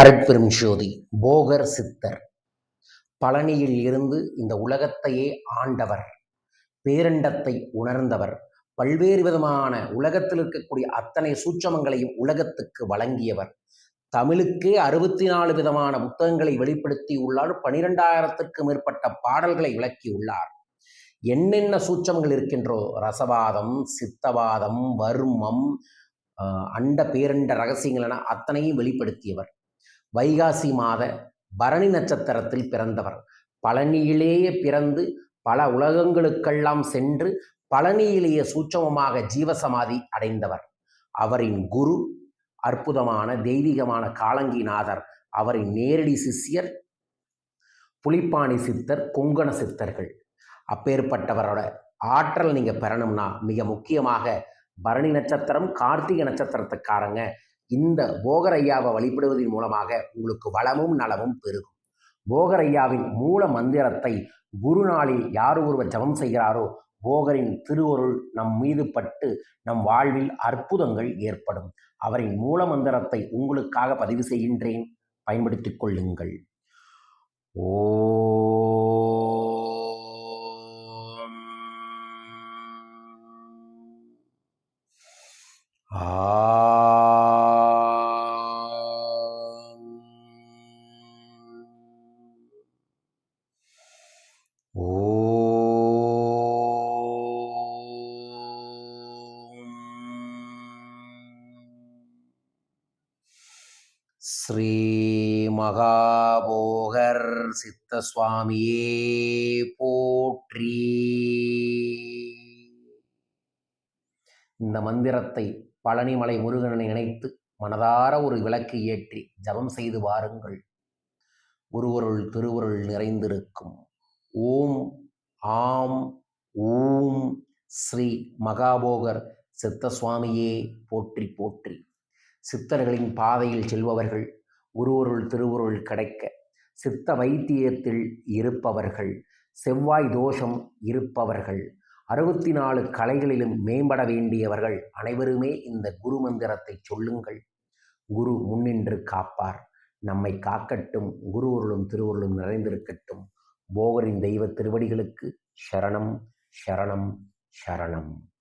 அருட்பெரும் ஜோதி போகர் சித்தர். பழனியில் இருந்து இந்த உலகத்தையே ஆண்டவர் பேரண்டத்தை உணர்ந்தவர் பல்வேறு விதமான உலகத்தில் இருக்கக்கூடிய அத்தனை சூட்சமங்களையும் உலகத்துக்கு வழங்கியவர். தமிழுக்கே அறுபத்தி நாலு விதமான புத்தகங்களை வெளிப்படுத்தி உள்ளார் பனிரெண்டாயிரத்திற்கு மேற்பட்ட பாடல்களை விளக்கியுள்ளார் என்னென்ன சூட்சமங்கள் இருக்கின்றோ ரசவாதம் சித்தவாதம் வர்மம் அண்ட பேரண்ட ரகசியங்கள் என அத்தனையும் வெளிப்படுத்தியவர். வைகாசி மாத பரணி நட்சத்திரத்தில் பிறந்தவர். பழனியிலேயே பிறந்து பல உலகங்களுக்கெல்லாம் சென்று பழனியிலேயே சூட்சமமாக ஜீவசமாதி அடைந்தவர். அவரின் குரு அற்புதமான தெய்வீகமான காலங்கிநாதர் அவரின் நேரடி சிஷ்யர் புலிப்பாணி சித்தர் கொங்கண சித்தர்கள். அப்பேற்பட்டவரோட ஆற்றல் நீங்கள் பெறணும்னா மிக முக்கியமாக பரணி நட்சத்திரம் கார்த்திகை நட்சத்திரத்துக்காரங்க. இந்த போகரையாவை வழிபடுவதன் மூலமாக உங்களுக்கு வளமும் நலமும் பெருகும். போகரையாவின் மூல மந்திரத்தை குரு நாளில் யார் ஒருவர் ஜபம் செய்கிறாரோ போகரின் திருவருள் நம் மீது பட்டு நம் வாழ்வில் அற்புதங்கள் ஏற்படும். அவரின் மூல மந்திரத்தை உங்களுக்காக பதிவு செய்கின்றேன். பயன்படுத்திக் கொள்ளுங்கள். ஓ ஆ. ஓ ஸ்ரீ மகாபோகர் சித்த சுவாமியே போற்றி இந்த மந்திரத்தை பழனிமலை முருகனை நினைத்து மனதார ஒரு விளக்கு ஏற்றி ஜபம் செய்து வாருங்கள். ஒருவருள் திருவருள் நிறைந்திருக்கும். ஓம் ஆம் ஊம் ஸ்ரீ மகாபோகர் சித்த சுவாமியே போற்றி போற்றி. சித்தர்களின் பாதையில் செல்பவர்கள் குருவருள் திருவுருள் கிடைக்க சித்த வைத்தியத்தில் இருப்பவர்கள் செவ்வாய் தோஷம் இருப்பவர்கள் அறுபத்தி நாலு கலைகளிலும் மேம்பட வேண்டியவர்கள் அனைவருமே இந்த குரு மந்திரத்தை சொல்லுங்கள். குரு முன்னின்று காப்பார். நம்மை காக்கட்டும் குருவருளும் திருவருளும் நிறைந்திருக்கட்டும். போகரின் தெய்வ திருவடிகளுக்கு ஷரணம் சரணம் சரணம்.